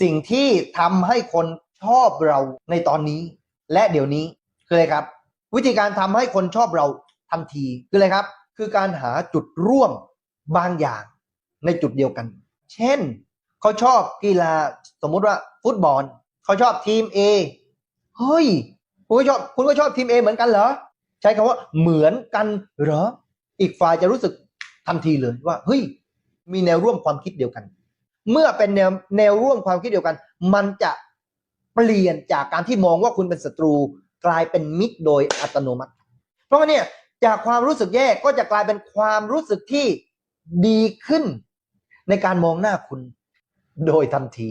สิ่งที่ทำให้คนชอบเราในตอนนี้ และเดี๋ยวนี้คืออะไรครับ วิธีการทำให้คนชอบเราทันทีคืออะไรครับ คือการหาจุดร่วมบางอย่างในจุดเดียวกัน เช่น เขาชอบกีฬาสมมุติว่าฟุตบอล เขาชอบทีม A เฮ้ยคุณก็ชอบคุณก็ชอบทีม A เหมือนกันเหรอ ใช้คำว่าเหมือนกันเหรอ อีกฝ่ายจะรู้สึกทันทีเลยว่าเฮ้ยมีแนวร่วมความคิดเดียวกัน เมื่อเป็นแนวแนวร่วมความคิดเดียวกัน มันจะเปลี่ยนจากการที่มองว่าคุณเป็นศัตรูกลายเป็นมิตรโดยอัตโนมัติ เพราะว่าเนี่ยจากความรู้สึกแย่ก็จะกลายเป็นความรู้สึกที่ดีขึ้น ในการมองหน้าคุณโดยทันที